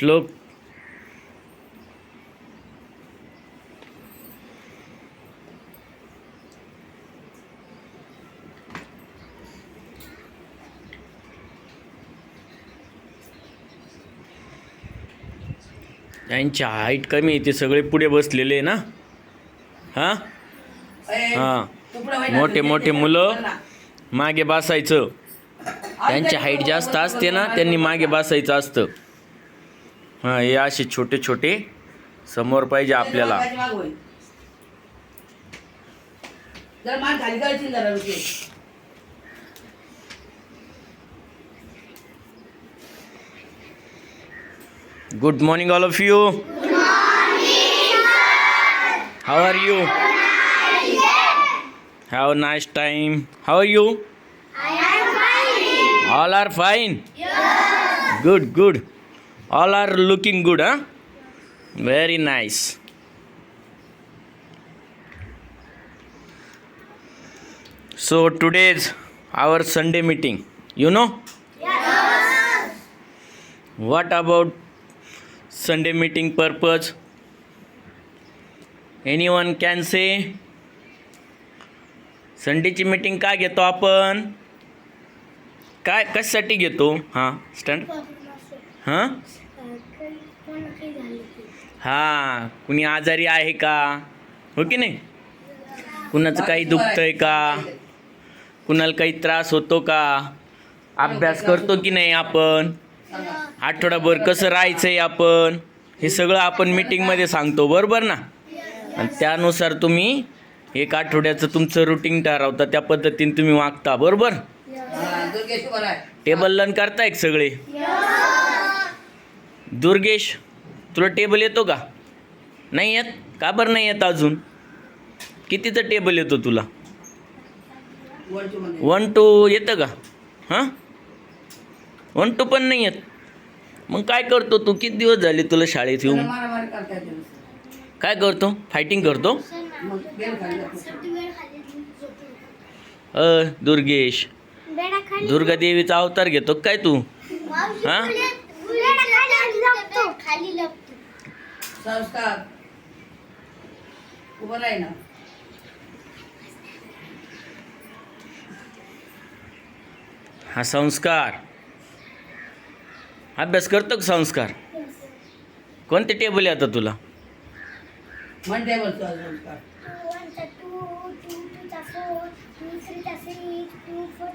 श्लोक. त्यांची हाईट कमी आहे ते सगळे पुढे बसलेले ना? हां? हां. मोठे मोठे मुलं. मागे बसायचं. त्यांची हाईट जास्त असते ना त्यांनी मागे बसायचं असतं. हां हे असे छोटे छोटे समोर पाहिजे आपल्याला मागाची माग होईल. जरा मान खाली करायची जरा Ruchi. Good morning, all of you. How are you? Have a All are fine. Good, good. All are looking good, huh? Very nice. So today's our Sunday meeting. You know? What about Sunday meeting purpose? Anyone can say? संडेची meeting का घेतो आपण काय कशासाठी घेतो हां stand हां? हां कुणी आजारी आहे का? हो की नाही? कुणाचं काही दुखतंय का? कुणाला काही त्रास होतो का? अभ्यास करतो की नाही आपण? आठवडाभर कसं राहायचंय आपण? हे सगळं आपण मीटिंगमध्ये सांगतो बरोबर ना? आणि त्यानुसार तुम्ही एक आठवड्याचं तुमचं रुटीन ठरवता त्या पद्धतीने तुम्ही वागता बरोबर? हा. टेबल लन करताय सगळे? दुर्गेश तुला टेबल येतो का? नाही येत? का बरं नाही येत अजून? कितीचं टेबल येतो तुला. वन टू येतं का? हां? वन टू पण नाही येत. मग काय करतो तू? किती दिवस झाले तुला शाळेत येऊन. काय करतो? फायटिंग करतो. अ दुर्गेश दुर्गा देवीचा अवतार घेतो काय तू? हा? खाली लपतो. संस्कार. उभं राही ना. हा संस्कार. अभ्यास करतो का संस्कार? कोणते टेबल येतं तुला? म्हण टेबल संस्कार. four, two three are six, two four.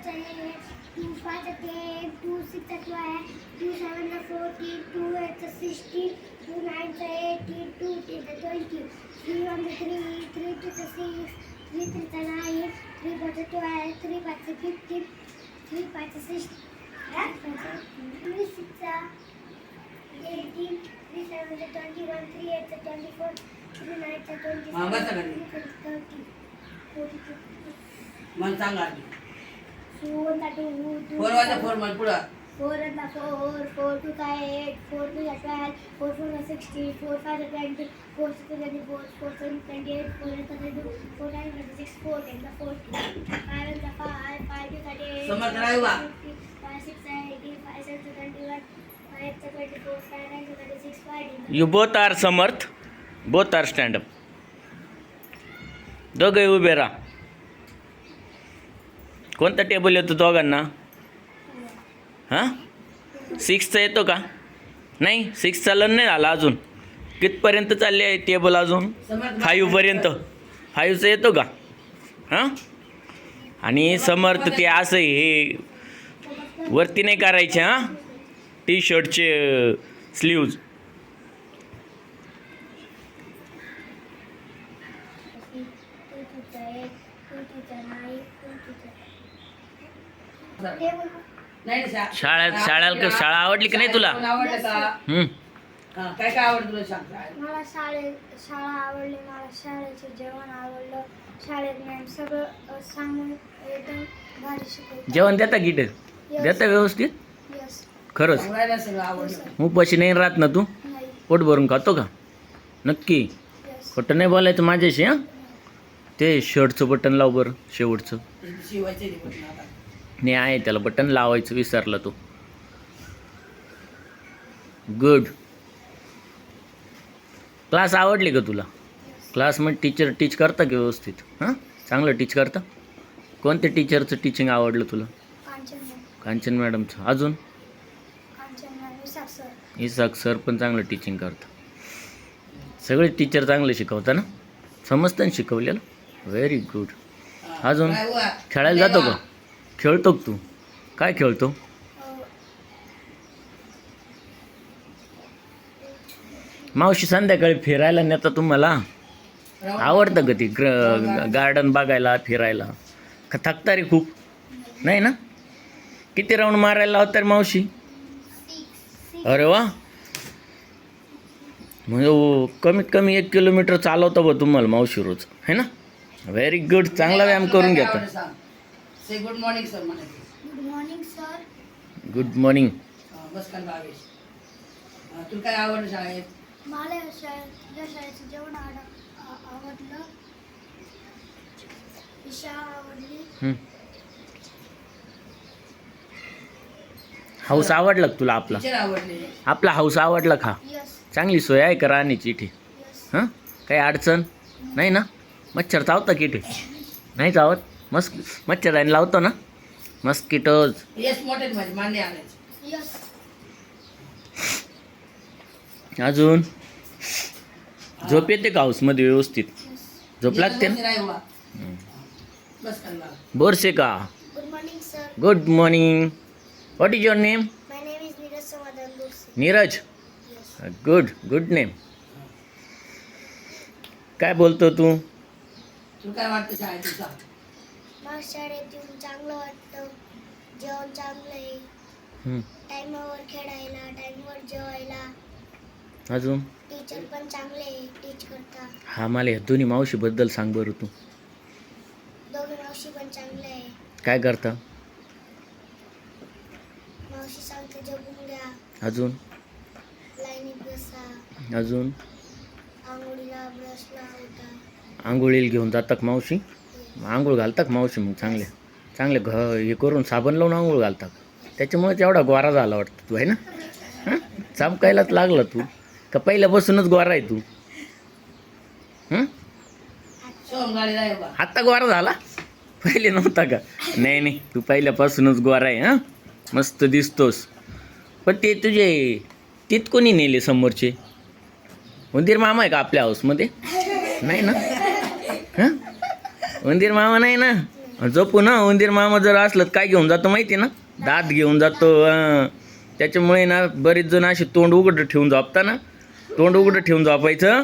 मन सांगा टू टू फोर वाजता फोर मन पुढं. फोर वनचा फोर फोर टूचा एट फोर टूचा ट्वेल्व फोर फोरचा सिक्स्टी फोर फायचा twenty four सिक्सचा twenty four four seven twenty eight four एटचा twenty two four nine twenty six four five five five ten Samarth Rahi बा. Five सिक्सचा eighteen five सेवनचा twenty one five एटचा twenty four five six five you both are Samarth both are stand up दोघे उभे राहा. कोणता table येतो दोघांना? हां? सिक्सचा येतो का? नाही सिक्सचा लन नाही झाला अजून. कितपर्यंत चालले आहे टेबल अजून? फाईव्हपर्यंत फाईव्हचा येतो का? हां? आणि समर्थ ते असं हे वरती नाही करायचे हां? टी शर्टचे स्लीव्ज टू टूचा एट टू टूचा नाईन टू टूचा टेबल नाही ना, शा- शाळेत शाळेला शाळा आवडली की नाही तुला. हा, काय काय आवडतं तुला सांग? मला शाळेत शाळा आवडली मला शाळेचं जेवण आवडलं. शाळेत मॅम सगळं सांगून एकदम भारी शिकवलं जेवण देता गिट देता व्यवस्थित? यस खरंच? सांगायला सगळं आवडलं. उपाशी नाही राहत ना तू? पोट भरून खातो का? नक्की? खोटं नाही बोलायचं माझ्याशी हां? ते शर्टचं बटन लाव बरं शेवटचं. नाही बटन आता. नाही आहे त्याला बटन लावायचं विसरला तू. गुड क्लास आवडले का तुला? क्लासमध्ये टीचर टीच करता की व्यवस्थित? हां? चांगलं टीच करता? कोणत्या टीचरचं टीचिंग आवडलं तुला? कांचन कांचन मॅडमचं. अजून? Kanchan Vishakh sir. Isaac sir पण चांगलं टीचिंग करतं. सगळे टीचर चांगले शिकवता ना? समजतं ना शिकवलेलं? Very good. अजून? खेळायला जातो का? खेळतो तू? काय खेळतो? मावशी संध्याकाळी फिरायला नेता तुम्हाला. आवडतं का ती ग्र गार्डन बघायला फिरायला? का थकता रे खूप? नाही ना? किती राऊंड मारायला लावतात रे मावशी? अरे वा. म्हणजे कमीत कमी एक किलोमीटर चालवतं बा तुम्हाला मावशी रोज. है ना? व्हेरी गुड चांगला व्यायाम करून. से गुड मॉर्निंग सर म्हणायचे good morning sir good morning हा, बस भावेश हा, तुला काय आवडलं शाळेत? मला या शाळेत या शाळेचं जेवण आड आ- आवडलं. ही शाळा आवडली हाऊस आवडला का तुला आपला? टीचर आवडले. आपला हाऊस आवडला का? यस चांगली सोय आहे का राहण्याची इथे? यस हां? काही अडचण? नाही ना? मच्छर चावता की इथे नाही चावत? मस्क मच्छर लावतो ना? मस्किटोज. अजून? झोप येते का हाऊसमध्ये व्यवस्थित? झोप लागते ना? भाव. बोरसे का? Good morning sir good morning what is your name my name is Neeraj good good name काय बोलतो तू? तुला काय वाटतं शाळेत मला शाळेत येऊन चांगलं वाटतं. जेवण चांगलं आहे. हं, टायमावर खेळायला टायमावर जेवायला. अजून? टीचर पण चांगले आहे टीच करता. हा मला या दोन्ही मावशीबद्दल सांग बरं तू. दोघे मावशी पण चांगले आहे. काय करता? मावशी सांगते जगून घ्या. अजून? लाईनीत बसा. अजून? आंघोळीला ब्रश लावता आंघोळीला घेऊन जातात मावशी. आंघोळ घालतात मावशी मग चांगले. चांगले घ हे करून साबण लावून आंघोळ घालतात. त्याच्यामुळेच एवढा गोरा झाला वाटतं तू आहे ना? हां? चमकायलाच लागला तू. का पहिल्यापासूनच गोरा आहे तू? आत्ता गोरा झाला? पहिले नव्हता का? नाही नाही. तू पहिल्यापासूनच गोरा आहे हां? मस्त दिसतोस. पण ते तुझे तित कोणी नेले समोरचे? उंदीर मामा आहे का आपल्या हाऊसमध्ये नाही ना? हं? उंदीर मामा नाही ना? झोपू ना उंदीर मामा जर असलं तर काय घेऊन जातो माहिती आहे ना? दात घेऊन जातो. त्याच्यामुळे ना बरेच जण असे तोंड उघडं ठेवून झोपता ना? तोंड उघडं ठेवून झोपायचं?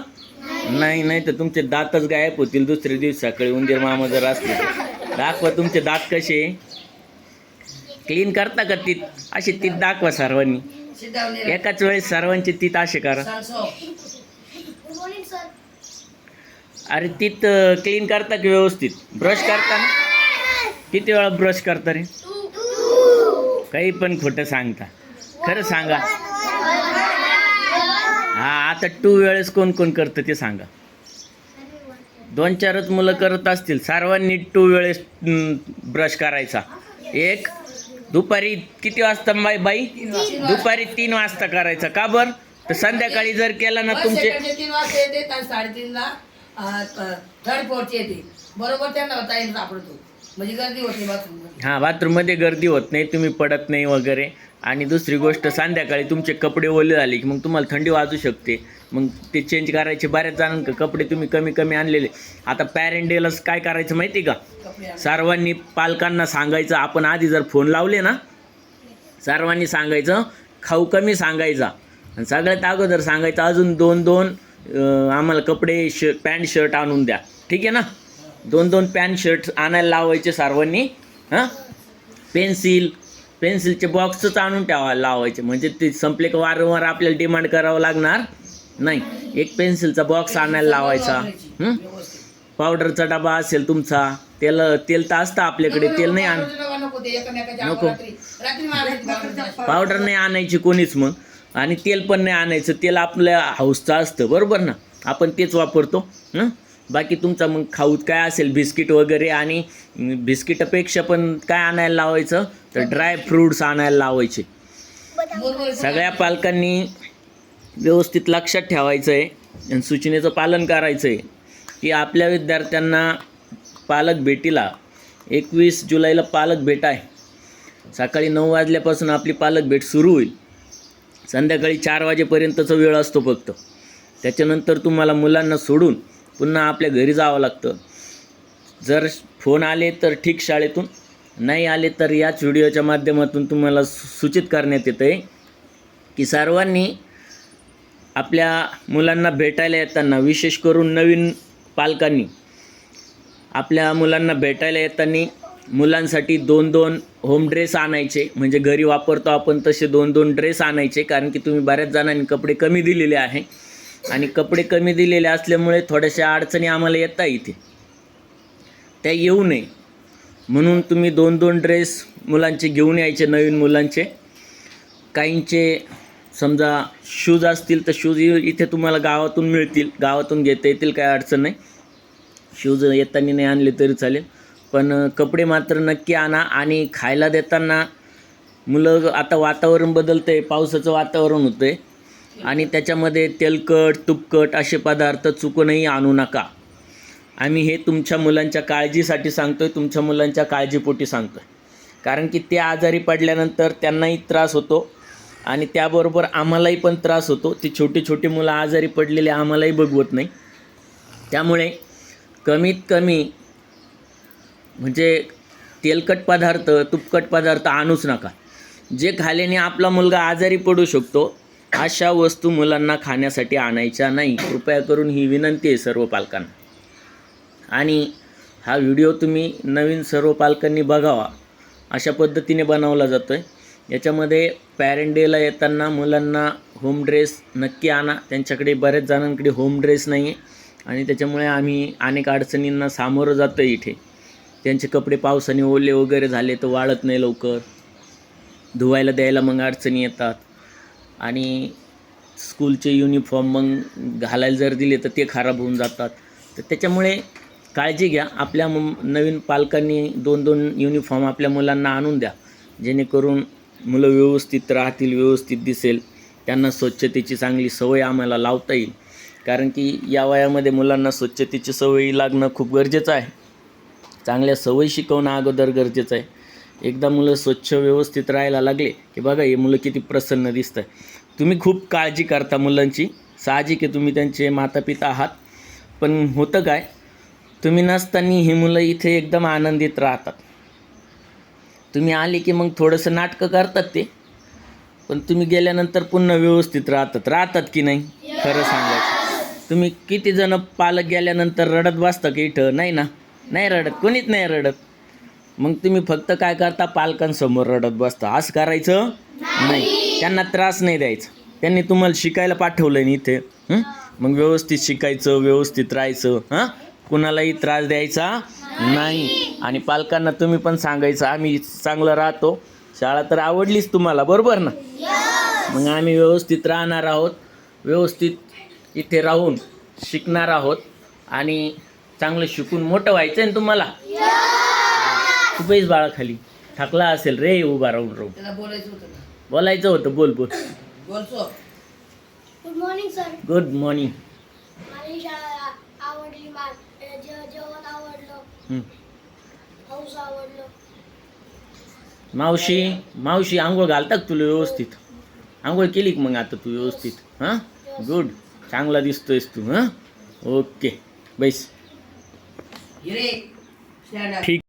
नाही नाही तर तुमचे दातच गायब होतील दुसऱ्या दिवशी सकाळी उंदीर मामा जर असले. दाखवा तुमचे दात कसे क्लीन करता का तीत? असे तीत दाखवा सर्वांनी. एकाच वेळेस सर्वांचे तीत असे करा सांग सो. गुड मॉर्निंग सर अरे तीत क्लीन करता की व्यवस्थित? ब्रश करता ना? किती वेळा ब्रश करता रे? काही पण खोटं सांगता. खरं सांगा. हा आता टू वेळेस कोण कोण करतं ते सांगा. दोन चारच मुलं करत असतील सर्वांनी टू वेळेस ब्रश करायचा. एक दुपारी किती वाजता बाई बाई? दुपारी तीन वाजता करायचा. का बर? तर संध्याकाळी जर केला ना तुमचे थर्ड फोर्थ येते. बरोबर त्यांना सापडतो. म्हणजे गर्दी होती हां बाथरूममध्ये गर्दी होत नाही तुम्ही पडत नाही वगैरे. आणि दुसरी गोष्ट संध्याकाळी तुमचे कपडे ओले झाले की मग तुम्हाला थंडी वाजू शकते. मग ते चेंज करायचे बऱ्याच जणांक कपडे तुम्ही कमी कमी आणलेले. आता पॅरेंट डेला काय करायचं माहिती आहे का. सर्वांनी पालकांना सांगायचं आपण आधी जर फोन लावले ना सर्वांनी सांगायचं खाऊ कमी सांगायचा. आणि सगळ्यात अगोदर सांगायचं अजून दोन दोन आम्हाला कपडे श पॅन्ट शर्ट आणून द्या. ठीक आहे ना? दोन दोन पॅन्ट शर्ट आणायला लावायचे सर्वांनी हां? पेन्सिल पेन्सिलचे बॉक्सच आणून ठेवा लावायचे. म्हणजे ते संपले का वारंवार आपल्याला डिमांड करावं लागणार? नाही. एक पेन्सिलचा बॉक्स आणायला लावायचा. पावडरचा डबा असेल तुमचा तेल तेल तर असतं आपल्याकडे तेल नाही आण नको. पावडर नाही आणायची कोणीच मग. आणि तेल पण नाही आणायचं. तेल आपल्या हाऊसचं असतं बरोबर ना? आपण तेच वापरतो हं? बाकी तुमचा मग खाऊत काय असेल बिस्किट वगैरे आणि बिस्किटापेक्षा पण काय आणायला लावायचं? तर ड्राय फ्रूट्स आणायला लावायचे. सगळ्या पालकांनी व्यवस्थित लक्षात ठेवायचं आहे आणि सूचनेचं पालन करायचं आहे की आपल्या विद्यार्थ्यांना पालक भेटीला एकवीस जुलैला पालक भेट आहे. सकाळी नऊ वाजल्यापासून आपली पालक भेट सुरू होईल. संध्याकाळी चार वाजेपर्यंतचा वेळ असतो फक्त. त्याच्यानंतर तुम्हाला मुलांना सोडून पुन्हा आपल्या घरी जावं लागतं. जर फोन आले तर ठीक शाळेतून नाही आले तर याच व्हिडिओच्या माध्यमातून तुम्हाला सूचित करण्यात येतं आहे की सर्वांनी आपल्या मुलांना भेटायला येताना विशेष करून नवीन पालकांनी आपल्या मुलांना भेटायला येताना मुलांसाठी दोन दोन होम ड्रेस आणायचे. म्हणजे घरी वापरतो आपण तसे दोन दोन ड्रेस आणायचे कारण की तुम्ही बऱ्याच जणांनी कपडे कमी दिलेले आहे. आणि कपडे कमी दिलेले असल्यामुळे थोड्याशा अडचणी आम्हाला येता इथे त्या येऊ नये. म्हणून तुम्ही दोन दोन ड्रेस मुलांचे घेऊन यायचे नवीन मुलांचे. काहींचे समजा शूज असतील तर शूज इथे तुम्हाला गावातून मिळतील. गावातून घेता येतील काय अडचण नाही. शूज येताना नाही आणले तरी चालेल. पण कपडे मात्र नक्की आणा आणि खायला देताना मुलं आता वातावरण बदलतं आहे पावसाचं वातावरण होतं आहे आणि त्याच्यामध्ये तेलकट तुपकट असे पदार्थ चुकूनही आणू नका. आम्ही हे तुमच्या मुलांच्या काळजीसाठी सांगतो आहे तुमच्या मुलांच्या काळजीपोटी सांगतो आहे कारण की ते आजारी पडल्यानंतर त्यांनाही त्रास होतो आणि त्याबरोबर आम्हालाही पण त्रास होतो. ती छोटी छोटी मुलं आजारी पडलेली आम्हालाही बघवत नाही. त्यामुळे कमीत कमी म्हणजे तेलकट पदार्थ तुपकट पदार्थ आणूच नका. जे खाल्याने आपला मुलगा आजारी पडू शकतो अशा वस्तू मुलांना खाण्यासाठी आणायच्या नाही. कृपया करून ही विनंती आहे सर्व पालकांना. आणि हा व्हिडिओ तुम्ही नवीन सर्व पालकांनी बघावा. अशा पद्धतीने बनवला जातो आहे याच्यामध्ये पॅरेंट डेला येताना मुलांना होम ड्रेस नक्की आणा. त्यांच्याकडे बऱ्याच जणांकडे होम ड्रेस नाही आहे आणि त्याच्यामुळे आम्ही अनेक अडचणींना सामोरं जातो आहे इथे. त्यांचे कपडे पावसाने ओले वगैरे झाले तर वाळत नाही लवकर. धुवायला द्यायला मग अडचणी येतात. आणि स्कूलचे युनिफॉर्म मग घालायला जर दिले तर ते खराब होऊन जातात. तर त्याच्यामुळे काळजी घ्या. आपल्या मग नवीन पालकांनी दोन दोन युनिफॉर्म आपल्या मुलांना आणून द्या. जेणेकरून मुलं व्यवस्थित राहतील व्यवस्थित दिसेल. त्यांना स्वच्छतेची चांगली सवय आम्हाला लावता येईल. कारण की या वयामध्ये मुलांना स्वच्छतेची सवय लागणं खूप गरजेचं आहे. चांगल्या सवयी शिकवणं अगोदर गरजेचं आहे. एकदा मुलं स्वच्छ व्यवस्थित राहायला लागले की बघा हे मुलं किती प्रसन्न दिसतं आहे तुम्ही खूप काळजी करता मुलांची. साहजिक आहे तुम्ही त्यांचे मातापिता आहात. पण होतं काय? तुम्ही नसताना ही मुलं इथे एकदम आनंदित राहतात. तुम्ही आले की मग थोडंसं नाटकं करतात ते. पण तुम्ही गेल्यानंतर पुन्हा व्यवस्थित राहतात. राहतात की नाही? खरं सांगायचं. तुम्ही किती जण पालक गेल्यानंतर रडत बसता की इथं? नाही ना? नाही रडत कोणीच नाही रडत. मग तुम्ही फक्त काय करता? पालकांसमोर रडत बसता. असं करायचं नाही. त्यांना त्रास नाही द्यायचा. त्यांनी तुम्हाला शिकायला पाठवलं नाही इथे. मग व्यवस्थित शिकायचं व्यवस्थित राहायचं. हां? कुणालाही त्रास द्यायचा नाही. आणि पालकांना तुम्ही पण सांगायचं आम्ही चांगलं राहतो. शाळा तर आवडलीच तुम्हाला बरोबर ना? मग आम्ही व्यवस्थित राहणार आहोत. व्यवस्थित इथे राहून शिकणार आहोत. आणि चांगलं शिकून मोठं व्हायचं आहे ना तुम्हाला? खूपच बाळा खाली थकला असेल रे उभा राहून राहून. त्याला बोलायचं होतं ना. बोलायचं होतं बोल बोल. बोलतो. Good morning sir good morning मला ही शाळा आवडली मा जे- जेवण आवडलं. हाऊस आवडलं. मावशी मावशी आंघोळ घालतात तुला व्यवस्थित? आंघोळ केली का मग आता तू व्यवस्थित? हां? गुड चांगला दिसतोयस तू हां? ओके बैस. ठीक